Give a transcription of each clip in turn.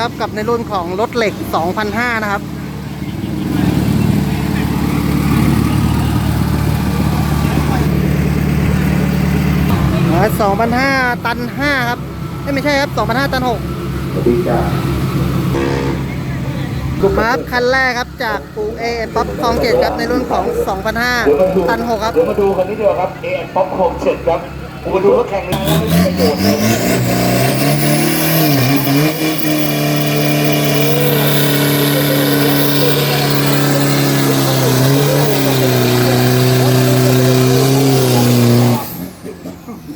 ครับกับในรุ่นของรถเหล็ก2,500นะครับ 2,500 ตัน 5 ครับเอ้ยไม่ใช่ครับ 2,500 ตัน 6สวัสดีจ้าครับคันแรกครับจากปูเอป๊อปทองเจ็ดครับในรุ่นของ 2,500 ตัน 6 ครับเดี๋ยวมาดูกันนิดเดียวครับเอ็นป๊อปโคมเสร็จครับมาดูว่าแข่งแรงแล้วไม่ประโยชน์ เลย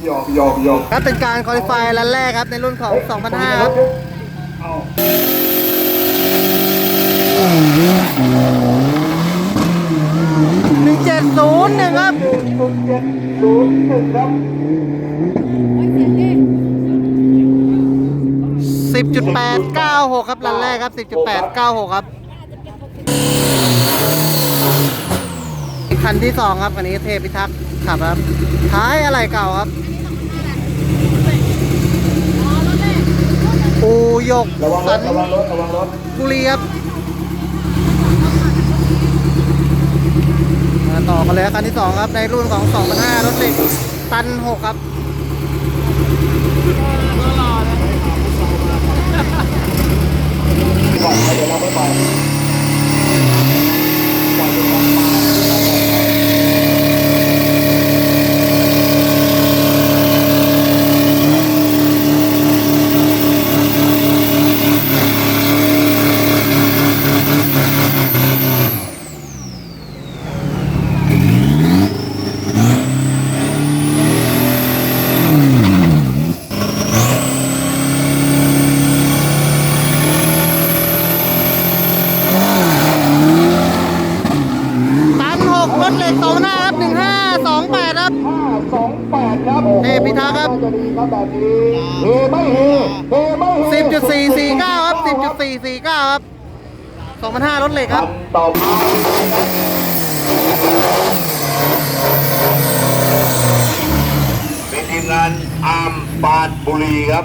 ยอมยอมยอมครับเป็นการคอลิฟายรันแรกครับในรุ่นของ2,500ครับ เอา1701 ครับหนึ่งศูนย์เจ็ดศูนย์หนึ่งครับ 10.896 ครับ รันแรกครับ 10.896 ครับคันที่2ครับคันนี้เทพิทักษ์ขับครับ ท้ายอะไรเก่าครับปูยกสันระวังรถระวังรถบุรีครับมาต่อกันเลยครับคันที่2ครับในรุ่นของ 2,500รถเหล็กตัน 6 ครับ ก่อนเดี๋ยวเราไม่ไปก่อนเดี๋ยไป ตัน 6 รถเหล็ก2หน้าครับ 1528 ครับ ห้าสองแปดครับ เทพิทักษ์ ครับน่าจะดีครับแบบนี้เฮไม่เฮเฮไม่เฮ10.449ครับ10.449ครับ2,500รถเหล็กครับต่อมาเป็นทีมงานอาร์มปานบุรีครับ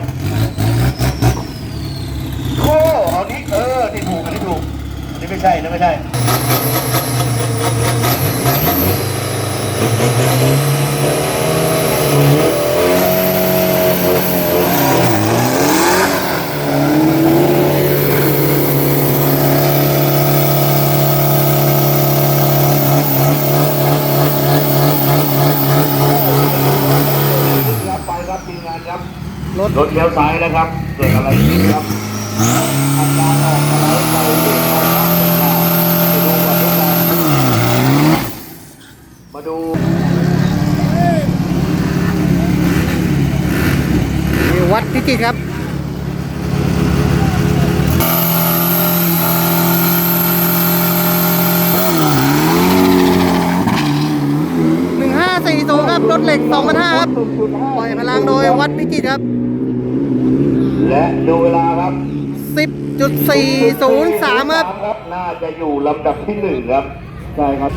โอ้อันนี้เออนี่ถูกอันนี้ถูกอันนี้ไม่ใช่นะไม่ใช่ ครับไปครับทีมงานครับ รถ รถเลี้ยวซ้าย นะครับ เกิดอะไรขึ้นครับอาการออกมาแล้วไปเด็กออกมาไปดูก่อนทุกคนมาดูนี่วัดพิจิตรครับ1540ครับรถเหล็ก2,500ครับ ปล่อยพลังโดยวัดพิจิตรครับ และดูเวลาครับ10.403ครับ ครับน่าจะอยู่ลำดับที่หนึ่งครับใช่ครับ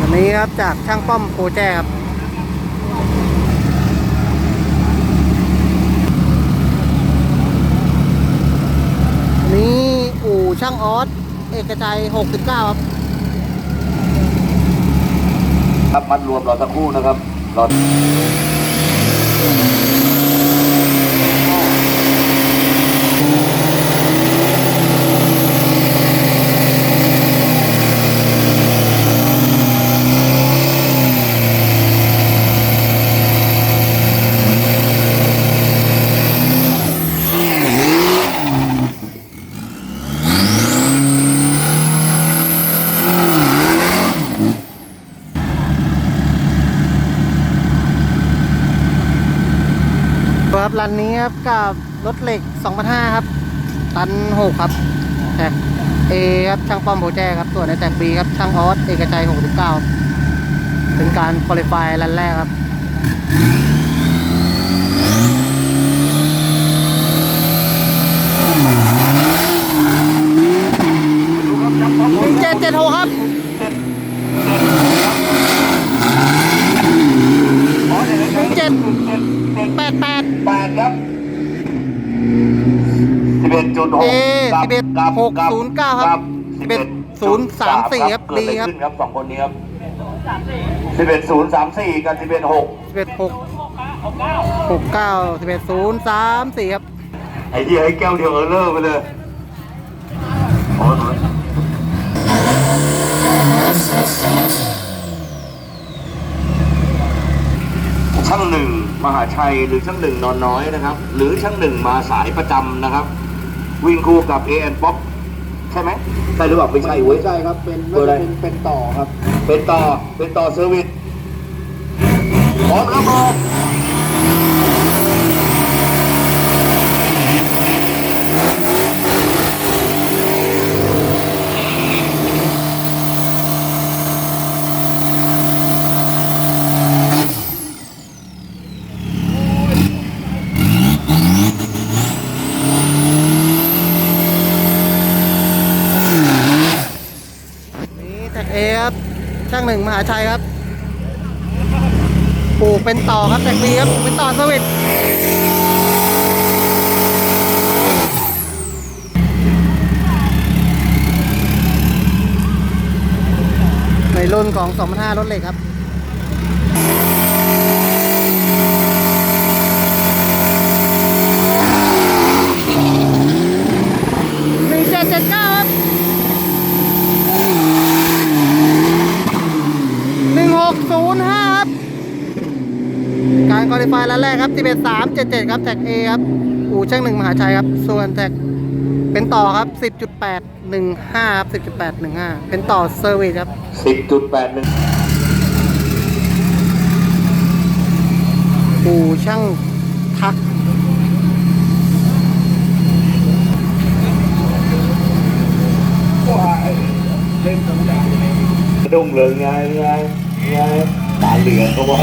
วันนี้ครับจากช่างป้อมโปรแจครับวันนี้อู่ช่างออสเอกชัย69 ครับ ครับมัดรวมรอสักครู่นะครับรอ Thank you. รันนี้ครับกับรถเหล็ก2,500ครับ ตัน6ครับแท็ก A ครับช่างป้อมโปรแจครับส่วนในแท็ก B ครับช่างออสเอกชัย69ครับเป็นการคุริฟายรันแรกครับ เจ็ดเจ็ดหกครับ อ๋อเดี๋ยวนะเจ็ดแปดแปดแปดครับสิบเอ็ดจุดหกเอสิบเอ็ดหกศูนย์เก้าครับสิบเอ็ดศูนย์สามสี่ครับเกิดดีอะไรครับขึ้นครับสองคนนี้ครับสิบเอ็ดศูนย์สามสี่กับสิบเอ็ดหกสิบเอ็ดหกหกเก้าสิบเอ็ดศูนย์สามสี่ครับไอ้ที่ให้แก้วเดียวเออเลอร์ไปเลยโอ้ย ช่างหนึ่งมหาชัยหรือช่างหนึ่งนอนน้อยนะครับ หรือช่างหนึ่งมาสายประจำนะครับ วิ่งคู่กับเอแอนป๊อปใช่ไหมใช่หรือเปล่าไม่ใช่เว้ยใช่ครับเป็นเบอร์อะไรเป็นเป็นต่อครับ เป็นต่อเป็นต่อเซอร์วิสพร้อมแล้วบอกนี่แท็กเอครับช่างหนึ่งมหาชัยครับปูเป็นต่อครับแท็กบีครับเป็นต่อสวิตในรุ่นของ2005รถเหล็กครับ หนึ่งเจ็ดเจ็ดเก้าครับหนึ่งหกศูนย์ห้าครับ การคอ ลิฟายร้านแรกครับสิบเอ็ดสามเจ็ดเจ็ดครับแท็กเอครับอู่ช่างหนึ่งมหาชัยครับ ส่วนแท็กเป็นต่อครับสิบจุดแปดหนึ่งห้าครับสิบจุดแปดหนึ่งห้าเป็นต่อเซอร์วิสครับสิบจุดแปดหนึ่งอู่ช่างทักดุ้งเลยไงไงไง ตาเหลืองก็ว่า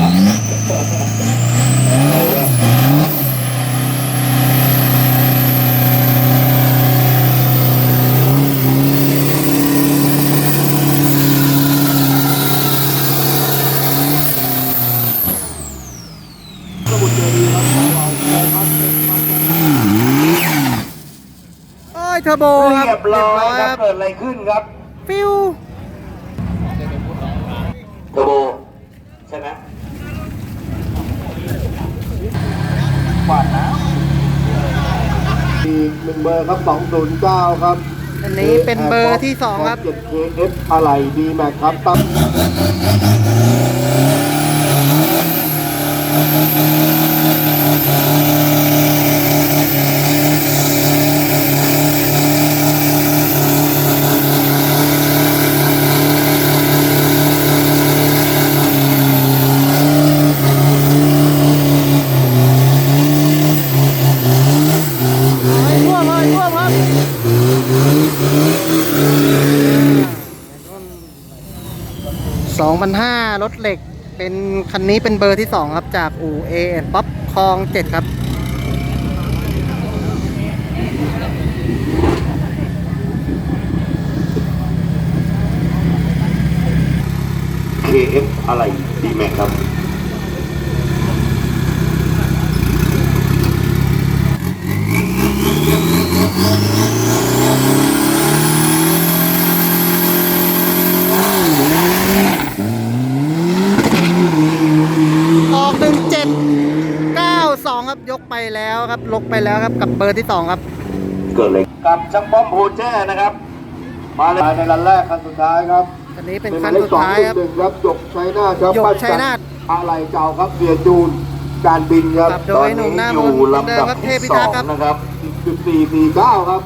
เอาละสมุดเจดีครับของเราครับเป็นมันเป็นโอ้ยเทอร์โบครับเรียบร้อยคครัรับบเกิดอะไรขึ้นครับ ฟิวเทอร์โบ ใช่ไหมกวาดนะอีกหนึ่งเบอร์ครับ209ครับอันนี้เป็นเบอร์ที่สองครับ7 KF อะไรดีแม็กครับตั้ง 2005 รถเหล็ก เป็นคันนี้เป็นเบอร์ที่ 2 ครับ จากอูเอป๊อปคลอง 7 ครับเอฟอะไรดีแม็กครับ กไปแล้วครับลกไปแล้วครับกับเบอร์ที่สองครับเกิดอะไรกับช่างป้อมโพแจ้นะครับ มาเลยมาในรันแรกคันสุดท้ายครับคันนี้เป็นคันสุดท้ายครับหนึ่งครับหยกชัยนาทครับหยกปั้นชัยนาทอะไรเจ้าครับเบียร์จูนการบินครับครับโดยหนุ่มหน้ามนต์อยู่เดิลำมดับครับเทที่พิสทัอกงษ์ครับนะครับจุดสี่สี่เก้าครับ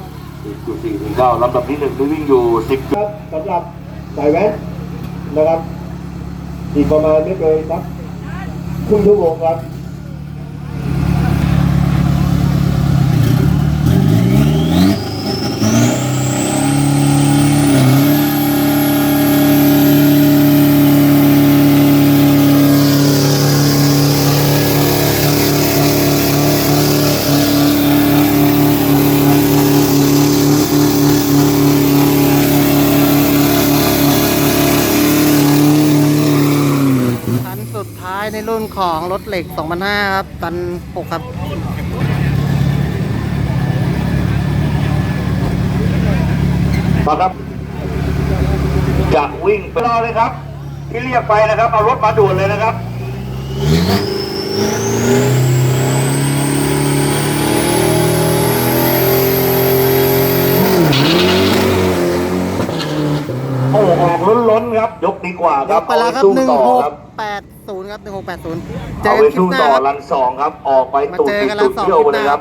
จุดสี่ถึงเก้าลำดับที่หนึ่งที่วิ่งอยู่สิบครับสำหรับสายแว้นนะครับอีกประมาณไม่เกินสักครึ่งชั่วโมงครับ ของรถเหล็ก2,500ครับ ตัน 6 ครับมาครับ จะวิ่งไปรอเลยครับ ที่เรียกไปนะครับ เอารถมาด่วนเลยนะครับโอ้ออกล้นๆครับ ยกดีกว่าครับ ไปแล้วครับหนึ่งหก ครับแปดศูนย์ครับหนึ่งหกแปดศูนย์เจอเอากัไปนคลิปสู้หน้าต่อครับ รันสองครับ ออกไปมาตูดเจอติดกันตูดรันสองเที่ยวไปเลยคลิปหน้าครับ